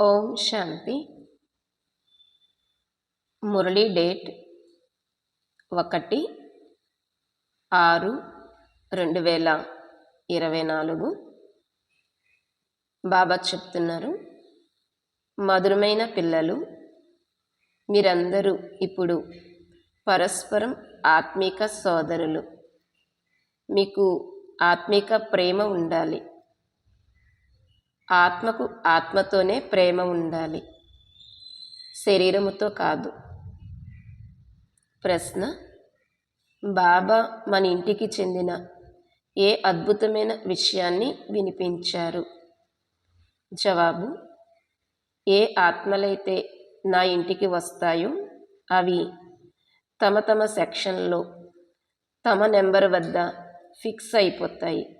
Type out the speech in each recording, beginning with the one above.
ఓం శాంతి. Murali date ఒకటి ఆరు రెండు వేల ఇరవై నాలుగు. బాబా చెప్తున్నారు మధురమైన పిల్లలు మీరందరూ ఇప్పుడు పరస్పరం ఆత్మిక సోదరులు. మీకు ఆత్మిక ప్రేమ ఉండాలి. ఆత్మకు ఆత్మతోనే ప్రేమ ఉండాలి. శరీరముతో కాదు. ప్రశ్న బాబా మన ఇంటికి చెందిన ఏ అద్భుతమైన విషయాన్ని వినిపించారు? జవాబు ఏ ఆత్మలైతే నా ఇంటికి వస్తాయో అవి తమ తమ సెక్షన్లో తమ నెంబర్ వద్ద ఫిక్స్ అయిపోతాయి.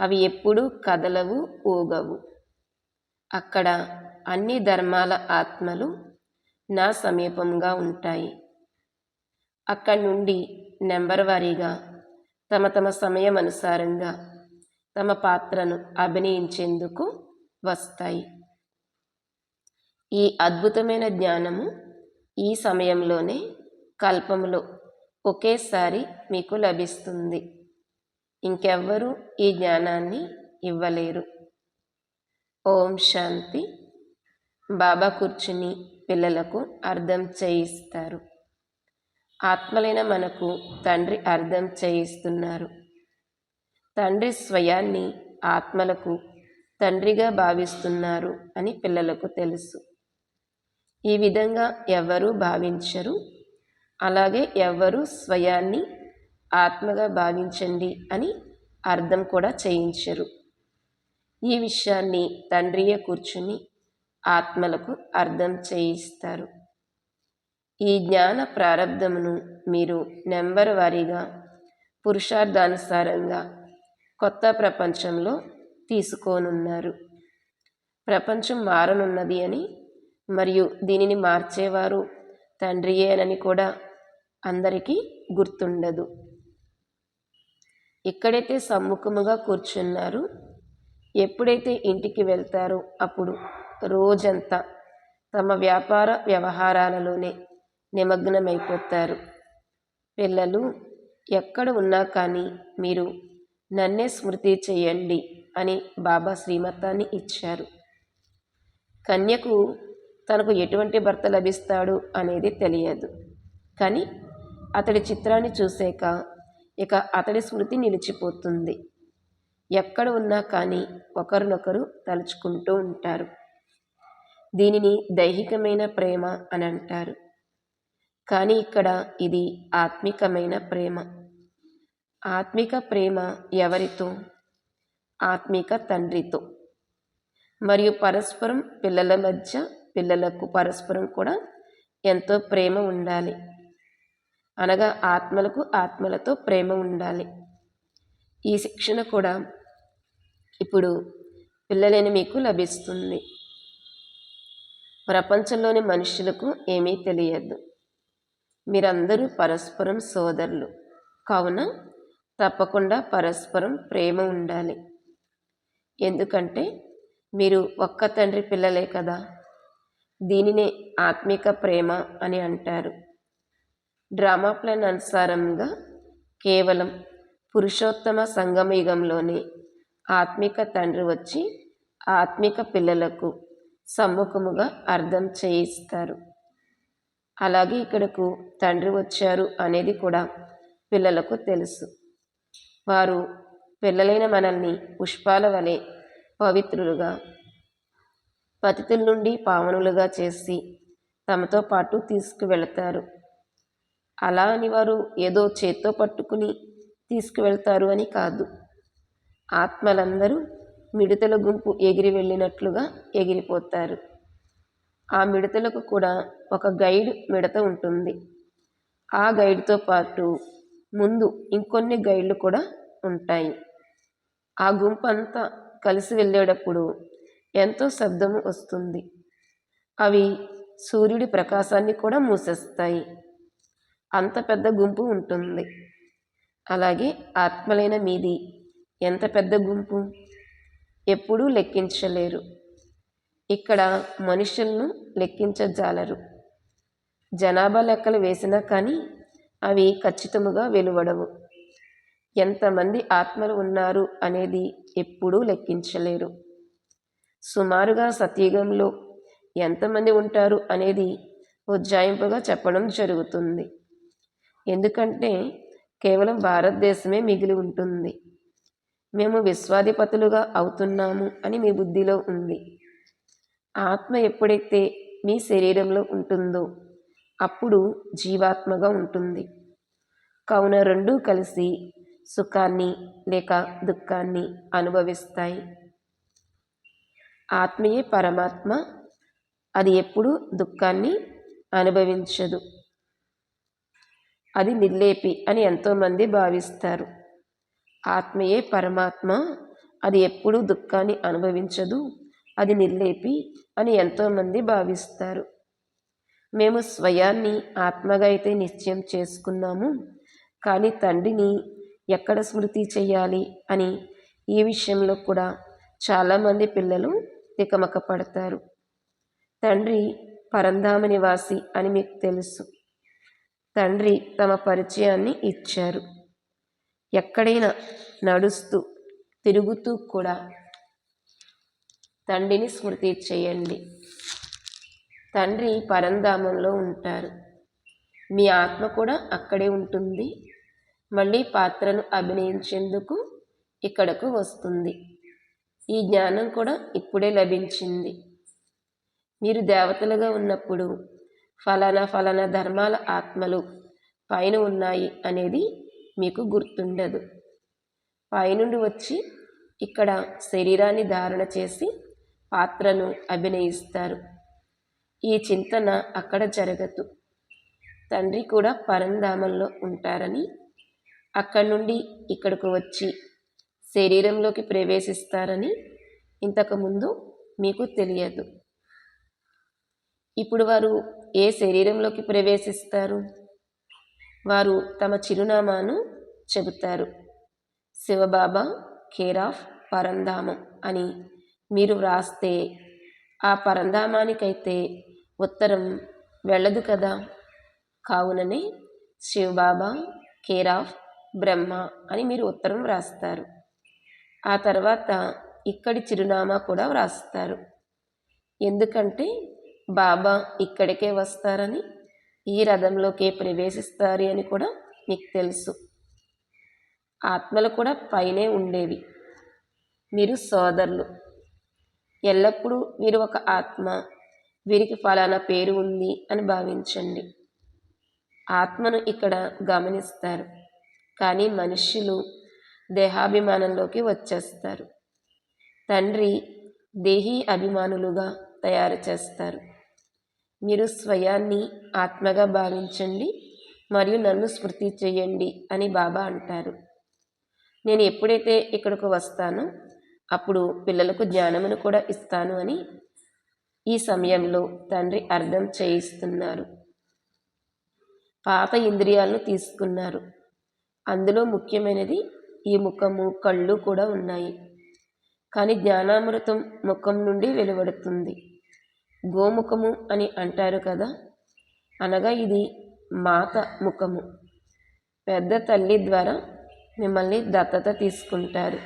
అవి ఎప్పుడూ కదలవు ఊగవు. అక్కడ అన్ని ధర్మాల ఆత్మలు నా సమీపంగా ఉంటాయి. అక్కడి నుండి నెంబర్ వారీగా తమ తమ సమయం అనుసారంగా తమ పాత్రను అభినయించేందుకు వస్తాయి. ఈ అద్భుతమైన జ్ఞానము ఈ సమయంలోనే కల్పంలో ఒకేసారి మీకు లభిస్తుంది. ఇంకెవ్వరూ ఈ జ్ఞానాన్ని ఇవ్వలేరు. ఓం శాంతి. బాబా కూర్చుని పిల్లలకు అర్థం చేయిస్తారు. ఆత్మలైన మనకు తండ్రి అర్థం చేయిస్తున్నారు. తండ్రి స్వయాన్ని ఆత్మలకు తండ్రిగా భావిస్తున్నారు అని పిల్లలకు తెలుసు. ఈ విధంగా ఎవరూ భావించరు. అలాగే ఎవరు స్వయాన్ని ఆత్మగా భావించండి అని అర్థం కూడా చేయించరు. ఈ విషయాన్ని తండ్రియే కూర్చుని ఆత్మలకు అర్థం చేయిస్తారు. ఈ జ్ఞాన ప్రారంధమును మీరు నెంబర్ వారీగా పురుషార్థానుసారంగా కొత్త ప్రపంచంలో తీసుకోనున్నారు. ప్రపంచం మారనున్నది అని మరియు దీనిని మార్చేవారు తండ్రియేనని కూడా అందరికీ గుర్తుండదు. ఎక్కడైతే సమ్ముఖముగా కూర్చున్నారు ఎప్పుడైతే ఇంటికి వెళ్తారో అప్పుడు రోజంతా తమ వ్యాపార వ్యవహారాలలోనే నిమగ్నమైపోతారు. పిల్లలు ఎక్కడ ఉన్నా కానీ మీరు నన్నే స్మృతి చేయండి అని బాబా శ్రీమతాన్ని ఇచ్చారు. కన్యకు తనకు ఎటువంటి భర్త లభిస్తాడు అనేది తెలియదు. కానీ అతడి చిత్రాన్ని చూసాక ఇక అతడి స్మృతి నిలిచిపోతుంది. ఎక్కడ ఉన్నా కానీ ఒకరినొకరు తలుచుకుంటూ ఉంటారు. దీనిని దైహికమైన ప్రేమ అని అంటారు. కానీ ఇక్కడ ఇది ఆత్మికమైన ప్రేమ. ఆత్మిక ప్రేమ ఎవరితో? ఆత్మిక తండ్రితో. మరియు పరస్పరం పిల్లల మధ్య పిల్లలకు పరస్పరం కూడా ఎంతో ప్రేమ ఉండాలి. అనగా ఆత్మలకు ఆత్మలతో ప్రేమ ఉండాలి. ఈ శిక్షణ కూడా ఇప్పుడు పిల్లలేని మీకు లభిస్తుంది. ప్రపంచంలోని మనుషులకు ఏమీ తెలియదు. మీరందరూ పరస్పరం సోదరులు. కావున తప్పకుండా పరస్పరం ప్రేమ ఉండాలి. ఎందుకంటే మీరు ఒక్క తండ్రి పిల్లలే కదా. దీనినే ఆత్మిక ప్రేమ అని అంటారు. డ్రామా ప్లాన్ అనుసారంగా కేవలం పురుషోత్తమ సంగమయుగంలోనే ఆత్మిక తండ్రి వచ్చి ఆత్మిక పిల్లలకు సమ్ముఖముగా అర్థం చేయిస్తారు. అలాగే ఇక్కడకు తండ్రి వచ్చారు అనేది కూడా పిల్లలకు తెలుసు. వారు పిల్లలైన మనల్ని పుష్పాల వలె పవిత్రులుగా పతితుల నుండి పావనులుగా చేసి తమతో పాటు తీసుకువెళతారు. అలా అని వారు ఏదో చేత్తో పట్టుకుని తీసుకువెళ్తారు అని కాదు. ఆత్మలందరూ మిడతల గుంపు ఎగిరి వెళ్ళినట్లుగా ఎగిరిపోతారు. ఆ మిడతలకు కూడా ఒక గైడ్ మిడత ఉంటుంది. ఆ గైడ్తో పాటు ముందు ఇంకొన్ని గైడ్లు కూడా ఉంటాయి. ఆ గుంపు అంతా కలిసి వెళ్ళేటప్పుడు ఎంతో శబ్దము వస్తుంది. అవి సూర్యుడి ప్రకాశాన్ని కూడా మూసేస్తాయి. అంత పెద్ద గుంపు ఉంటుంది. అలాగే ఆత్మలైన మీది ఎంత పెద్ద గుంపు? ఎప్పుడూ లెక్కించలేరు. ఇక్కడ మనుషులను లెక్కించజాలరు. జనాభా లెక్కలు వేసినా కానీ అవి ఖచ్చితముగా వెలువడవు. ఎంతమంది ఆత్మలు ఉన్నారు అనేది ఎప్పుడూ లెక్కించలేరు. సుమారుగా సతీగంలో ఎంతమంది ఉంటారు అనేది ఉజ్జాయింపుగా చెప్పడం జరుగుతుంది. ఎందుకంటే కేవలం భారతదేశమే మిగిలి ఉంటుంది. మేము విశ్వాధిపతులుగా అవుతున్నాము అని మీ బుద్ధిలో ఉంది. ఆత్మ ఎప్పుడైతే మీ శరీరంలో ఉంటుందో అప్పుడు జీవాత్మగా ఉంటుంది. కావున రెండూ కలిసి సుఖాన్ని లేక దుఃఖాన్ని అనుభవిస్తాయి. ఆత్మయే పరమాత్మ అది ఎప్పుడూ దుఃఖాన్ని అనుభవించదు. అది నిర్లేపి అని ఎంతోమంది భావిస్తారు. ఆత్మయే పరమాత్మ అది ఎప్పుడూ దుఃఖాన్ని అనుభవించదు అది నిర్లేపి అని ఎంతోమంది భావిస్తారు. మేము స్వయాన్ని ఆత్మగా అయితే నిశ్చయం చేసుకున్నాము కానీ తండ్రిని ఎక్కడ స్మృతి చేయాలి అని ఈ విషయంలో కూడా చాలామంది పిల్లలు తికమక పడతారు. తండ్రి పరంధామ నివాసి అని మీకు తెలుసు. తండ్రి తమ పరిచయాన్ని ఇచ్చారు. ఎక్కడైనా నడుస్తూ తిరుగుతూ కూడా తండ్రిని స్మృతి చేయండి. తండ్రి పరంధామంలో ఉంటారు. మీ ఆత్మ కూడా అక్కడే ఉంటుంది. మళ్ళీ పాత్రను అభినయించేందుకు ఇక్కడకు వస్తుంది. ఈ జ్ఞానం కూడా ఇప్పుడే లభించింది. మీరు దేవతలుగా ఉన్నప్పుడు ఫలానా ఫలానా ధర్మాల ఆత్మలు పైన ఉన్నాయి అనేది మీకు గుర్తుండదు. పైనుండి వచ్చి ఇక్కడ శరీరాన్ని ధారణ చేసి పాత్రను అభినయిస్తారు. ఈ చింతన అక్కడ జరగదు. తండ్రి కూడా పరంధామంలో ఉంటారని అక్కడి నుండి ఇక్కడకు వచ్చి శరీరంలోకి ప్రవేశిస్తారని ఇంతకుముందు మీకు తెలియదు. ఇప్పుడు వారు ఏ శరీరంలోకి ప్రవేశిస్తారు? వారు తమ చిరునామాను చెబుతారు. శివబాబా కేర్ ఆఫ్ పరంధామం అని మీరు వ్రాస్తే ఆ పరంధామానికైతే ఉత్తరం వెళ్ళదు కదా? కావుననే శివబాబా కేర్ ఆఫ్ బ్రహ్మ అని మీరు ఉత్తరం వ్రాస్తారు. ఆ తర్వాత ఇక్కడి చిరునామా కూడా వ్రాస్తారు. ఎందుకంటే బాబా ఇక్కడికే వస్తారని ఈ రథంలోకే ప్రవేశిస్తారు అని కూడా మీకు తెలుసు. ఆత్మలు కూడా పైనే ఉండేవి. మీరు సోదరులు. ఎల్లప్పుడూ మీరు ఒక ఆత్మ. వీరికి ఫలానా పేరు ఉంది అని భావించండి. ఆత్మను ఇక్కడ గమనిస్తారు. కానీ మనుష్యులు దేహాభిమానంలోకి వచ్చేస్తారు. తండ్రి దేహీ అభిమానులుగా తయారు చేస్తారు. మీరు స్వయాన్ని ఆత్మగా భావించండి మరియు నన్ను స్మృతి చేయండి అని బాబా అంటారు. నేను ఎప్పుడైతే ఇక్కడికి వస్తానో అప్పుడు పిల్లలకు జ్ఞానమును కూడా ఇస్తాను అని ఈ సమయంలో తండ్రి అర్థం చేయిస్తున్నారు. పాత ఇంద్రియాలను తీసుకున్నారు. అందులో ముఖ్యమైనది ఈ ముఖము కళ్ళు కూడా ఉన్నాయి. కానీ జ్ఞానామృతం ముఖం నుండి వెలువడుతుంది. గోముఖము అని అంటారు కదా? అనగా ఇది మాత ముఖము. పెద్ద తల్లి ద్వారా మిమ్మల్ని దత్తత తీసుకుంటారు.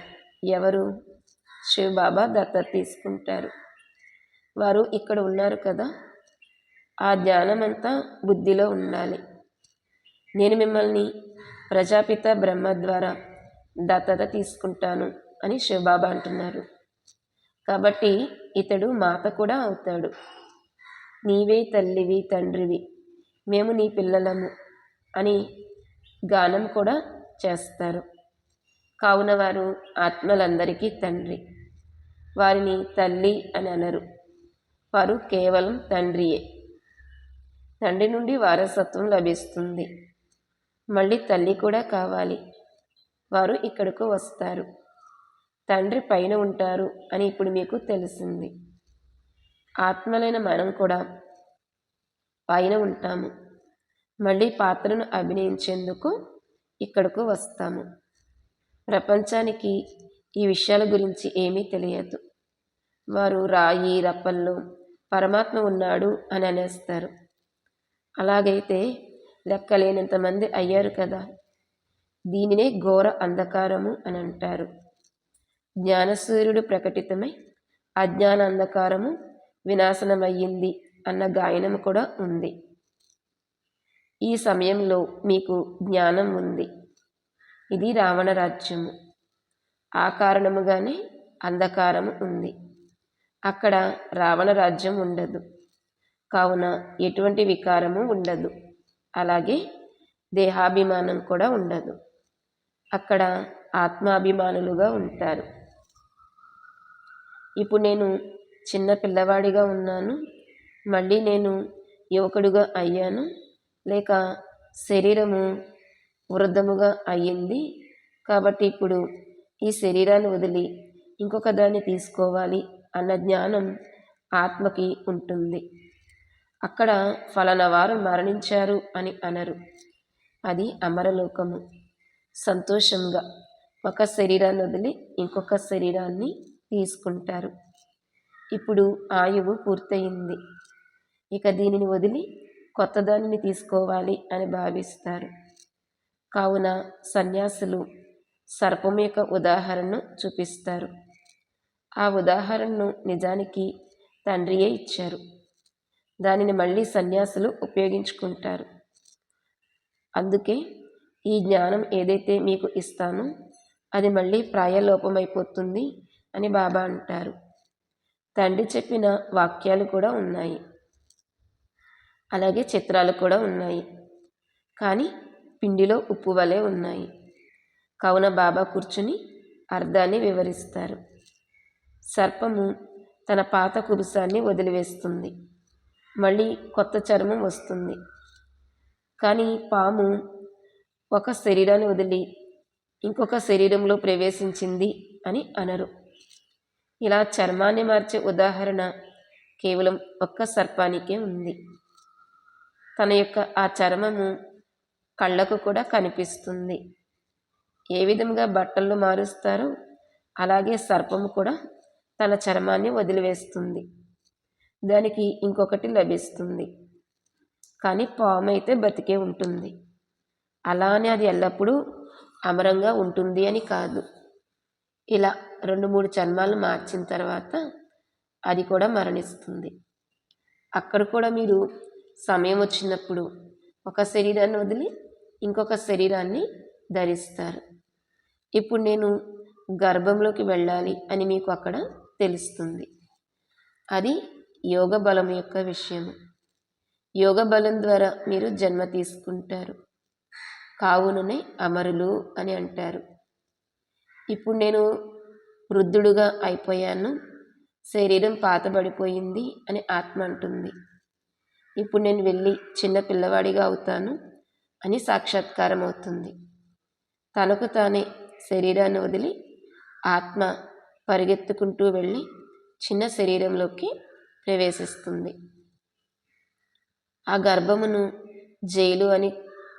ఎవరు? శివబాబా దత్తత తీసుకుంటారు. వారు ఇక్కడ ఉన్నారు కదా? ఆ జ్ఞానమంతా బుద్ధిలో ఉండాలి. నేను మిమ్మల్ని ప్రజాపిత బ్రహ్మ ద్వారా దత్తత తీసుకుంటాను అని శివబాబా అంటున్నారు. కాబట్టి ఇతడు మాత కూడా అవుతాడు. నీవే తల్లివి తండ్రివి మేము నీ పిల్లలము అని గానం కూడా చేస్తారు. కావున వారు ఆత్మలందరికీ తండ్రి. వారిని తల్లి అని అనరు. వారు కేవలం తండ్రియే. తండ్రి నుండి వారసత్వం లభిస్తుంది. మళ్ళీ తల్లి కూడా కావాలి. వారు ఇక్కడకు వస్తారు. తండ్రి పైన ఉంటారు అని ఇప్పుడు మీకు తెలిసింది. ఆత్మలైన మనం కూడా పైన ఉంటాము. మళ్ళీ పాత్రను అభినయించేందుకు ఇక్కడకు వస్తాము. ప్రపంచానికి ఈ విషయాల గురించి ఏమీ తెలియదు. వారు రాయి రప్పల్లో పరమాత్మ ఉన్నాడు అని అనేస్తారు. అలాగైతే లెక్కలేనంతమంది అయ్యారు కదా. దీనినే ఘోర అంధకారము అని అంటారు. జ్ఞానసూర్యుడు ప్రకటితమై అజ్ఞాన అంధకారము వినాశనమయ్యింది అన్న గాయనం కూడా ఉంది. ఈ సమయంలో మీకు జ్ఞానం ఉంది. ఇది రావణ రాజ్యము. ఆ కారణముగానే అంధకారము ఉంది. అక్కడ రావణ రాజ్యం ఉండదు. కావున ఎటువంటి వికారము ఉండదు. అలాగే దేహాభిమానం కూడా ఉండదు. అక్కడ ఆత్మాభిమానులుగా ఉంటారు. ఇప్పుడు నేను చిన్న పిల్లవాడిగా ఉన్నాను. మళ్ళీ నేను యువకుడుగా అయ్యాను. లేక శరీరము వృద్ధముగా అయ్యింది. కాబట్టి ఇప్పుడు ఈ శరీరాన్ని వదిలి ఇంకొక దాన్ని తీసుకోవాలి అన్న జ్ఞానం ఆత్మకి ఉంటుంది. అక్కడ ఫలానా వారు మరణించారు అని అనరు. అది అమరలోకము. సంతోషంగా ఒక శరీరాన్ని వదిలి ఇంకొక శరీరాన్ని తీసుకుంటారు. ఇప్పుడు ఆయువు పూర్తయింది. ఇక దీనిని వదిలి కొత్త దానిని తీసుకోవాలి అని భావిస్తారు. కావున సన్యాసులు సర్పం యొక్క ఉదాహరణను చూపిస్తారు. ఆ ఉదాహరణను నిజానికి తండ్రియే ఇచ్చారు? దానిని మళ్ళీ సన్యాసులు ఉపయోగించుకుంటారు. అందుకే ఈ జ్ఞానం ఏదైతే మీకు ఇస్తానో అది మళ్ళీ ప్రాయలోపమైపోతుంది. అని బాబా అంటారు. తండ్రి చెప్పిన వాక్యాలు కూడా ఉన్నాయి. అలాగే చిత్రాలు కూడా ఉన్నాయి. కానీ పిండిలో ఉప్పు వలె ఉన్నాయి. కావున బాబా కూర్చుని అర్థాన్ని వివరిస్తారు. సర్పము తన పాత కురుసాన్ని వదిలివేస్తుంది. మళ్ళీ కొత్త చర్మం వస్తుంది. కానీ పాము ఒక శరీరాన్ని వదిలి ఇంకొక శరీరంలో ప్రవేశించింది అని అనరు. ఇలా చర్మాన్ని మార్చే ఉదాహరణ కేవలం ఒక్క సర్పానికే ఉంది. తన యొక్క ఆ చర్మము కళ్ళకు కూడా కనిపిస్తుంది. ఏ విధంగా బట్టలు మారుస్తారో అలాగే సర్పము కూడా తన చర్మాన్ని వదిలివేస్తుంది. దానికి ఇంకొకటి లభిస్తుంది. కానీ పాము అయితే బతికే ఉంటుంది. అలానే అది ఎల్లప్పుడూ అమరంగా ఉంటుంది అని కాదు. ఇలా రెండు మూడు చర్మాలు మార్చిన తర్వాత అది కూడా మరణిస్తుంది. అక్కడ కూడా మీరు సమయం వచ్చినప్పుడు ఒక శరీరాన్ని వదిలి ఇంకొక శరీరాన్ని ధరిస్తారు. ఇప్పుడు నేను గర్భంలోకి వెళ్ళాలి అని మీకు అక్కడ తెలుస్తుంది. అది యోగ బలం యొక్క విషయము. యోగ బలం ద్వారా మీరు జన్మ తీసుకుంటారు. కావుననే అమరులు అని అంటారు. ఇప్పుడు నేను వృద్ధుడుగా అయిపోయాను. శరీరం పాతబడిపోయింది అని ఆత్మ అంటుంది. ఇప్పుడు నేను వెళ్ళి చిన్న పిల్లవాడిగా అవుతాను అని సాక్షాత్కారం అవుతుంది. తనకు తానే శరీరాన్ని వదిలి ఆత్మ పరిగెత్తుకుంటూ వెళ్ళి చిన్న శరీరంలోకి ప్రవేశిస్తుంది. ఆ గర్భమును జైలు అని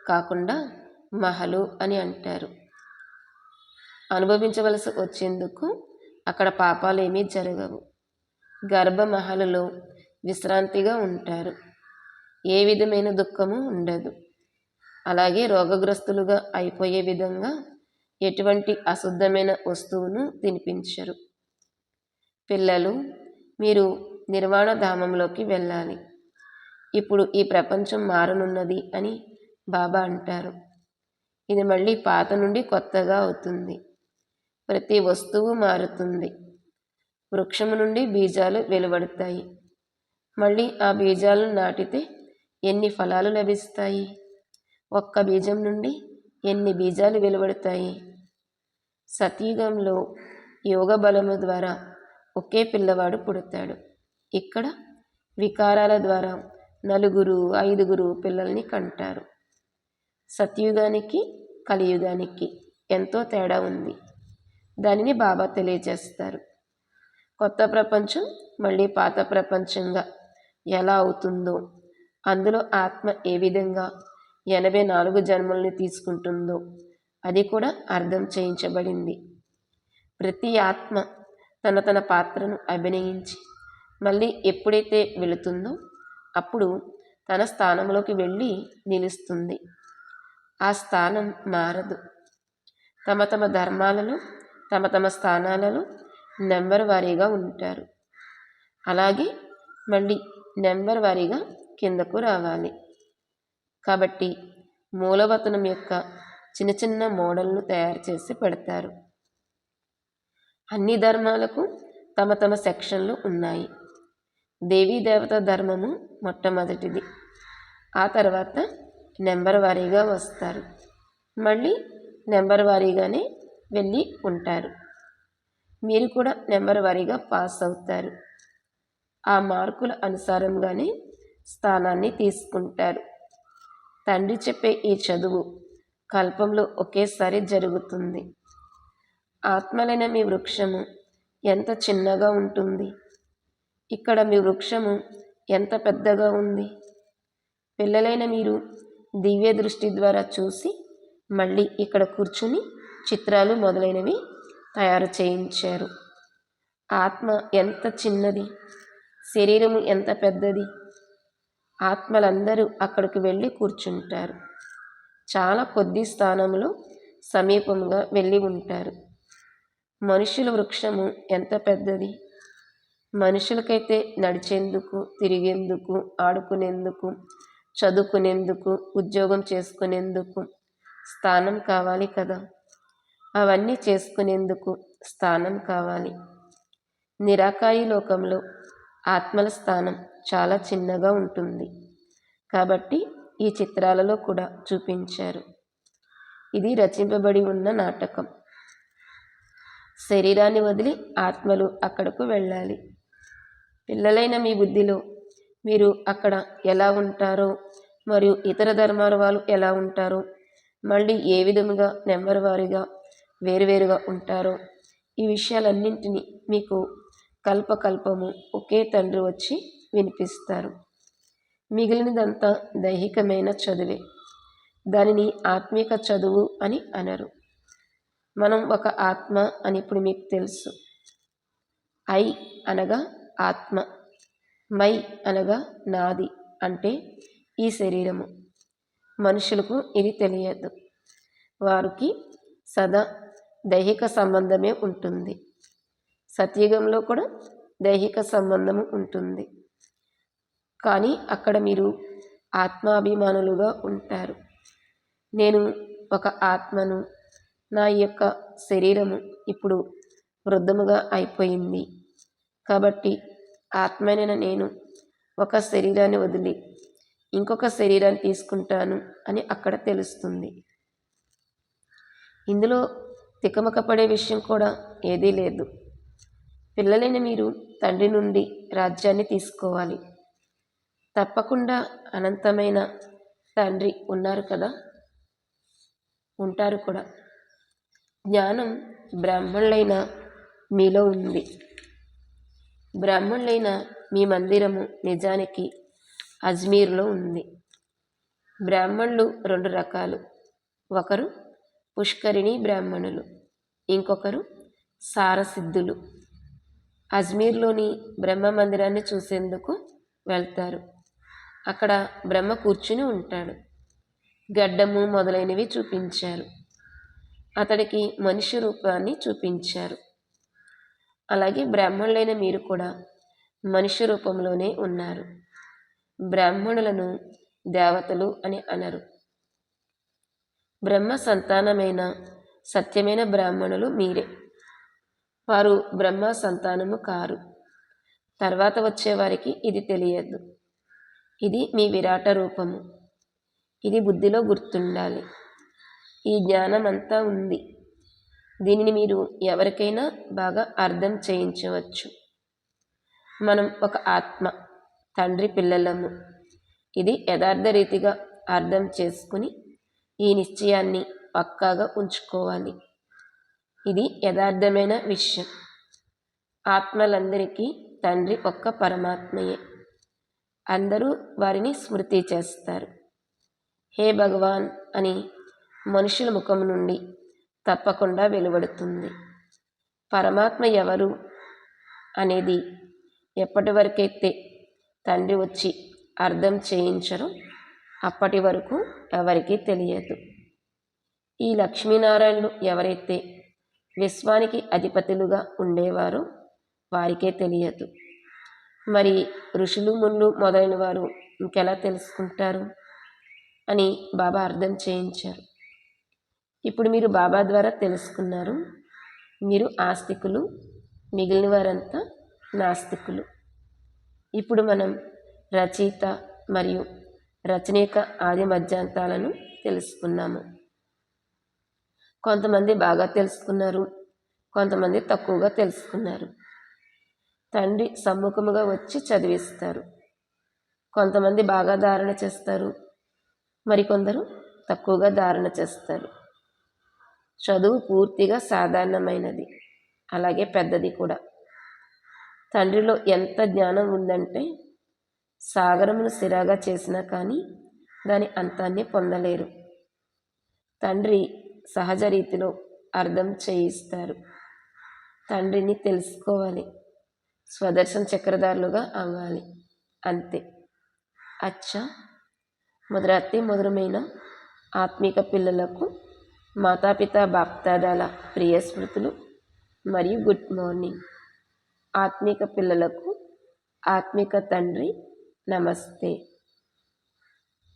కాకుండా మహలు అని అంటారు. అనుభవించవలసి వచ్చేందుకు అక్కడ పాపాలు ఏమీ జరగవు. గర్భమహలలో విశ్రాంతిగా ఉంటారు. ఏ విధమైన దుఃఖము ఉండదు. అలాగే రోగగ్రస్తులుగా అయిపోయే విధంగా ఎటువంటి అశుద్ధమైన వస్తువును తినిపించరు. పిల్లలు మీరు నిర్వాణ ధామంలోకి వెళ్ళాలి. ఇప్పుడు ఈ ప్రపంచం మారనున్నది అని బాబా అంటారు. ఇది మళ్ళీ పాత నుండి కొత్తగా అవుతుంది. ప్రతి వస్తువు మారుతుంది. వృక్షము నుండి బీజాలు వెలువడతాయి. మళ్ళీ ఆ బీజాలను నాటితే ఎన్ని ఫలాలు లభిస్తాయి? ఒక్క బీజం నుండి ఎన్ని బీజాలు వెలువడతాయి? సతీగంలో యోగ బలము ద్వారా ఒకే పిల్లవాడు పుడతాడు. ఇక్కడ వికారాల ద్వారా నలుగురు ఐదుగురు పిల్లల్ని కంటారు. సత్యుగానికి కలియుగానికి ఎంతో తేడా ఉంది. దానిని బాబా తెలియజేస్తారు. కొత్త ప్రపంచం మళ్ళీ పాత ప్రపంచంగా ఎలా అవుతుందో అందులో ఆత్మ ఏ విధంగా ఎనభై నాలుగు జన్మల్ని తీసుకుంటుందో అది కూడా అర్థం చేయించబడింది. ప్రతి ఆత్మ తన తన పాత్రను అభినయించి మళ్ళీ ఎప్పుడైతే వెళుతుందో అప్పుడు తన స్థానంలోకి వెళ్ళి నిలుస్తుంది. ఆ స్థానం మారదు. తమ తమ ధర్మాలలో తమ తమ స్థానాలలో నెంబర్ వారీగా ఉంటారు. అలాగే మళ్ళీ నెంబర్ వారీగా కిందకు రావాలి. కాబట్టి మూలవతనం యొక్క చిన్న చిన్న మోడల్ను తయారు చేసి పెడతారు. అన్ని ధర్మాలకు తమ తమ సెక్షన్లు ఉన్నాయి. దేవీ దేవత ధర్మము మొట్టమొదటిది. ఆ తర్వాత నెంబర్ వారీగా వస్తారు. మళ్ళీ నెంబర్ వారీగానే వెళ్ళి ఉంటారు. మీరు కూడా నెంబర్ వారీగా పాస్ అవుతారు. ఆ మార్కుల అనుసారంగానే స్థానాన్ని తీసుకుంటారు. తండ్రి చెప్పే ఈ చదువు కల్పంలో ఒకేసారి జరుగుతుంది. ఆత్మలైన మీ వృక్షము ఎంత చిన్నగా ఉంటుంది? ఇక్కడ మీ వృక్షము ఎంత పెద్దగా ఉంది? పిల్లలైన మీరు దివ్య దృష్టి ద్వారా చూసి మళ్ళీ ఇక్కడ కూర్చుని చిత్రాలు మొదలైనవి తయారు చేయించారు. ఆత్మ ఎంత చిన్నది శరీరము ఎంత పెద్దది ఆత్మలందరూ అక్కడికి వెళ్ళి కూర్చుంటారు. చాలా కొద్ది స్థానంలో సమీపంగా వెళ్ళి ఉంటారు. మనుషుల వృక్షము ఎంత పెద్దది మనుషులకైతే నడిచేందుకు తిరిగేందుకు ఆడుకునేందుకు చదువుకునేందుకు ఉద్యోగం చేసుకునేందుకు స్థానం కావాలి కదా. అవన్నీ చేసుకునేందుకు స్థానం కావాలి. నిరాకాయి లోకంలో ఆత్మల స్థానం చాలా చిన్నగా ఉంటుంది. కాబట్టి ఈ చిత్రాలలో కూడా చూపించారు. ఇది రచింపబడి ఉన్న నాటకం. శరీరాన్ని వదిలి ఆత్మలు అక్కడకు వెళ్ళాలి. పిల్లలైన మీ బుద్ధిలో మీరు అక్కడ ఎలా ఉంటారో మరియు ఇతర ధర్మాల వాళ్ళు ఎలా ఉంటారో మళ్ళీ ఏ విధముగా నెంబర్ వారీగా వేరువేరుగా ఉంటారో. ఈ విషయాలన్నింటినీ మీకు కల్పకల్పము ఒకే తండ్రి వచ్చి వినిపిస్తారు. మిగిలినదంతా దైహికమైన చదువే. దానిని ఆత్మీక చదువు అని అనరు. మనం ఒక ఆత్మ అని ఇప్పుడు మీకు తెలుసు. ఐ అనగా ఆత్మ. మై అనగా నాది అంటే ఈ శరీరము. మనుషులకు ఇది తెలియదు. వారికి సదా దైహిక సంబంధమే ఉంటుంది. సత్యుగంలో కూడా దైహిక సంబంధము ఉంటుంది. కానీ అక్కడ మీరు ఆత్మాభిమానులుగా ఉంటారు. నేను ఒక ఆత్మను నా యొక్క శరీరము ఇప్పుడు వృద్ధముగా అయిపోయింది. కాబట్టి ఆత్మైన నేను ఒక శరీరాన్ని వదిలి ఇంకొక శరీరాన్ని తీసుకుంటాను అని అక్కడ తెలుస్తుంది. ఇందులో తికమకపడే విషయం కూడా ఏదీ లేదు. పిల్లలైన మీరు తండ్రి నుండి రాజ్యాన్ని తీసుకోవాలి. తప్పకుండా అనంతమైన తండ్రి ఉన్నారు కదా? ఉంటారు కూడా. జ్ఞానం బ్రాహ్మణులైన మీలో ఉంది. బ్రాహ్మణులైన మీ మందిరము నిజానికి అజ్మీర్లో ఉంది. బ్రాహ్మణులు రెండు రకాలు. ఒకరు పుష్కరిణి బ్రాహ్మణులు. ఇంకొకరు సారసిద్ధులు. అజ్మీర్లోని బ్రహ్మ మందిరాన్ని చూసేందుకు వెళ్తారు. అక్కడ బ్రహ్మ కూర్చుని ఉంటాడు. గడ్డము మొదలైనవి చూపించారు. అతడికి మనిషి రూపాన్ని చూపించారు. అలాగే బ్రాహ్మణులైన మీరు కూడా మనిషి రూపంలోనే ఉన్నారు. బ్రాహ్మణులను దేవతలు అని అనరు. బ్రహ్మ సంతానమైన సత్యమైన బ్రాహ్మణులు మీరే. వారు బ్రహ్మ సంతానము కారు. తర్వాత వచ్చేవారికి ఇది తెలియదు. ఇది మీ విరాట రూపము. ఇది బుద్ధిలో గుర్తుండాలి. ఈ జ్ఞానం అంతా ఉంది. దీనిని మీరు ఎవరికైనా బాగా అర్థం చేయించవచ్చు. మనం ఒక ఆత్మ తండ్రి పిల్లలము. ఇది యథార్థ రీతిగా అర్థం చేసుకుని ఈ నిశ్చయాన్ని పక్కాగా ఉంచుకోవాలి. ఇది యథార్థమైన విషయం. ఆత్మలందరికీ తండ్రి ఒక్క పరమాత్మయే. అందరూ వారిని స్మృతి చేస్తారు. హే భగవాన్ అని మనుషుల ముఖం నుండి తప్పకుండా వెలువడుతుంది. పరమాత్మ ఎవరు అనేది ఎప్పటి వరకైతే తండ్రి వచ్చి అర్థం చేయించరు అప్పటి వరకు ఎవరికీ తెలియదు. ఈ లక్ష్మీనారాయణులు ఎవరైతే విశ్వానికి అధిపతులుగా ఉండేవారో వారికే తెలియదు. మరి ఋషులు ముళ్ళు మొదలైన వారు ఇంకెలా తెలుసుకుంటారు అని బాబా అర్థం చేయించారు. ఇప్పుడు మీరు బాబా ద్వారా తెలుసుకున్నారు. మీరు ఆస్తికులు మిగిలిన వారంతా నాస్తికులు. ఇప్పుడు మనం రచయిత మరియు రచన యొక్క ఆది మధ్యాంతాలను తెలుసుకున్నాము. కొంతమంది బాగా తెలుసుకున్నారు కొంతమంది తక్కువగా తెలుసుకున్నారు. తండ్రి సమ్ముఖముగా వచ్చి చదివిస్తారు. కొంతమంది బాగా ధారణ చేస్తారు మరికొందరు తక్కువగా ధారణ చేస్తారు. చదువు పూర్తిగా సాధారణమైనది అలాగే పెద్దది కూడా. తండ్రిలో ఎంత జ్ఞానం ఉందంటే సాగరమును సిరాగా చేసినా కానీ దాని అంతాన్ని పొందలేరు. తండ్రి సహజ రీతిలో అర్థం చేయిస్తారు. తండ్రిని తెలుసుకోవాలి. స్వదర్శన చక్రధారులుగా అవ్వాలి. అంతే. అచ్చ. మొదలత్తి మధురమైన ఆత్మిక పిల్లలకు మాతాపిత బాప్తాదాల ప్రియ స్మృతులు మరియు గుడ్ మార్నింగ్. ఆత్మిక పిల్లలకు ఆత్మిక తండ్రి నమస్తే.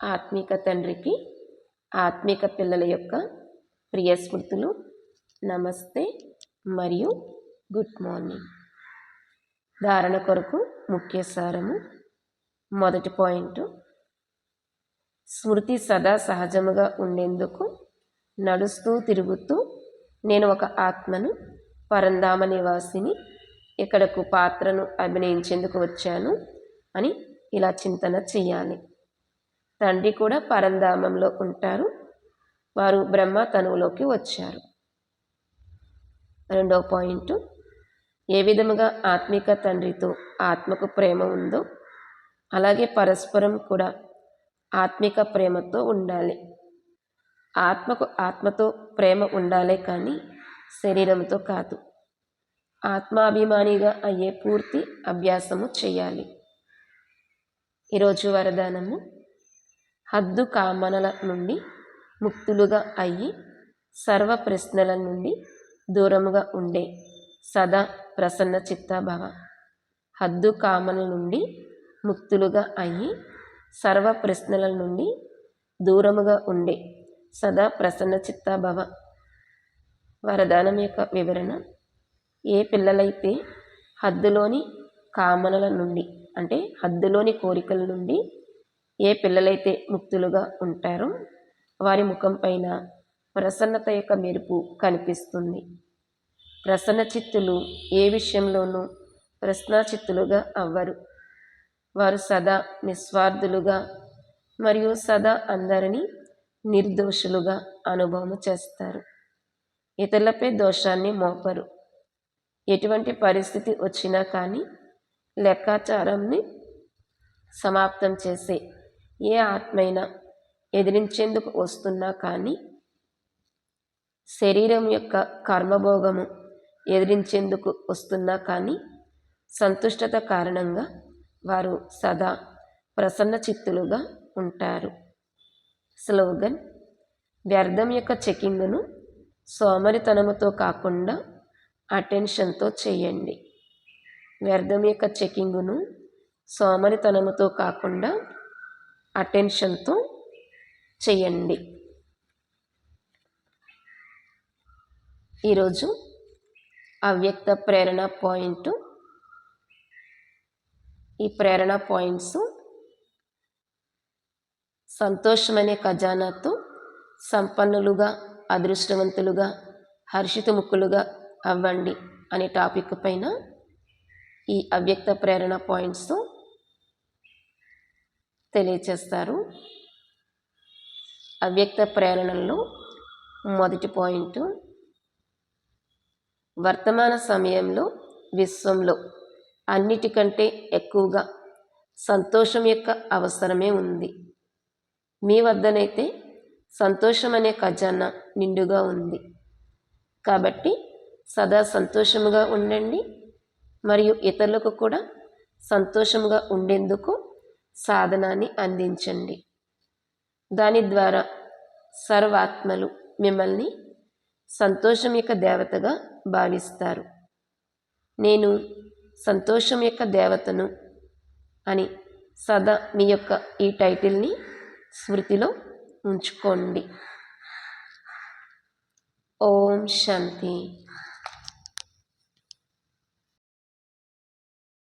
ఆత్మిక తండ్రికి ఆత్మిక పిల్లల యొక్క ప్రియ స్మృతులు నమస్తే మరియు గుడ్ మార్నింగ్. ధారణ కొరకు ముఖ్య సారము మొదటి పాయింట్. స్మృతి సదా సహజముగా ఉండేందుకు నడుస్తూ తిరుగుతూ నేను ఒక ఆత్మను పరంధామ నివాసిని ఇక్కడకు పాత్రను అభినయించేందుకు వచ్చాను అని ఇలా చింతన చెయ్యాలి. తండ్రి కూడా పరంధామంలో ఉంటారు. వారు బ్రహ్మ తనువులోకి వచ్చారు. రెండవ పాయింట్. ఏ విధముగా ఆత్మిక తండ్రితో ఆత్మకు ప్రేమ ఉందో అలాగే పరస్పరం కూడా ఆత్మిక ప్రేమతో ఉండాలి. ఆత్మకు ఆత్మతో ప్రేమ ఉండాలే కానీ శరీరంతో కాదు. ఆత్మాభిమానిగా అయ్యే పూర్తి అభ్యాసము చేయాలి ఈరోజు వరదానము. హద్దు కామనల నుండి ముక్తులుగా అయ్యి సర్వ ప్రశ్నల నుండి దూరముగా ఉండే సదా ప్రసన్న చిత్తాభవ. హద్దు కామల నుండి ముక్తులుగా అయ్యి సర్వ ప్రశ్నల నుండి దూరముగా ఉండే సదా ప్రసన్న చిత్తాభవ. వరదానం యొక్క వివరణ ఏ పిల్లలైతే హద్దులోని కామనల నుండి అంటే హద్దులోని కోరికల నుండి ఏ పిల్లలైతే ముక్తులుగా ఉంటారో వారి ముఖం పైన ప్రసన్నత యొక్క మెరుపు కనిపిస్తుంది. ప్రసన్న చిత్తులు ఏ విషయంలోనూ ప్రశ్నాచిత్తులుగా అవ్వరు. వారు సదా నిస్వార్థులుగా మరియు సదా అందరినీ నిర్దోషులుగా అనుభవం చేస్తారు. ఇతరులపై దోషాన్ని మోపరు. ఎటువంటి పరిస్థితి వచ్చినా కానీ లెక్కాచారంని సమాప్తం చేసే ఏ ఆత్మైనా ఎదిరించేందుకు వస్తున్నా కానీ శరీరం యొక్క కర్మభోగము ఎదిరించేందుకు వస్తున్నా కానీ సంతుష్టత కారణంగా వారు సదా ప్రసన్న చిత్తులుగా ఉంటారు. స్లోగన్ వ్యర్థం యొక్క చెకింగ్ను సోమరితనముతో కాకుండా అటెన్షన్తో చేయండి. వ్యర్థం యొక్క చెకింగ్ను సోమరితనముతో కాకుండా అటెన్షన్తో చేయండి. ఈరోజు అవ్యక్త ప్రేరణ పాయింట్. ఈ ప్రేరణ పాయింట్స్ సంతోషమనే ఖజానాతో సంపన్నులుగా అదృష్టవంతులుగా హర్షితముఖులుగా అవ్వండి అనే టాపిక్ పైన ఈ అవ్యక్త ప్రేరణ పాయింట్స్ తెలియచేస్తారు. అవ్యక్త ప్రేరణలో మొదటి పాయింట్ వర్తమాన సమయంలో విశ్వంలో అన్నిటికంటే ఎక్కువగా సంతోషం యొక్క అవసరమే ఉంది. మీ వద్దనైతే సంతోషం అనే ఖజానా నిండుగా ఉంది. కాబట్టి సదా సంతోషముగా ఉండండి. మరియు ఇతరులకు కూడా సంతోషంగా ఉండేందుకు సాధనాన్ని అందించండి. దాని ద్వారా సర్వాత్మలు మిమ్మల్ని సంతోషం యొక్క దేవతగా భావిస్తారు. నేను సంతోషం యొక్క దేవతను అని సదా మీ యొక్క ఈ టైటిల్ని స్మృతిలో ఉంచుకోండి. ఓం శాంతి.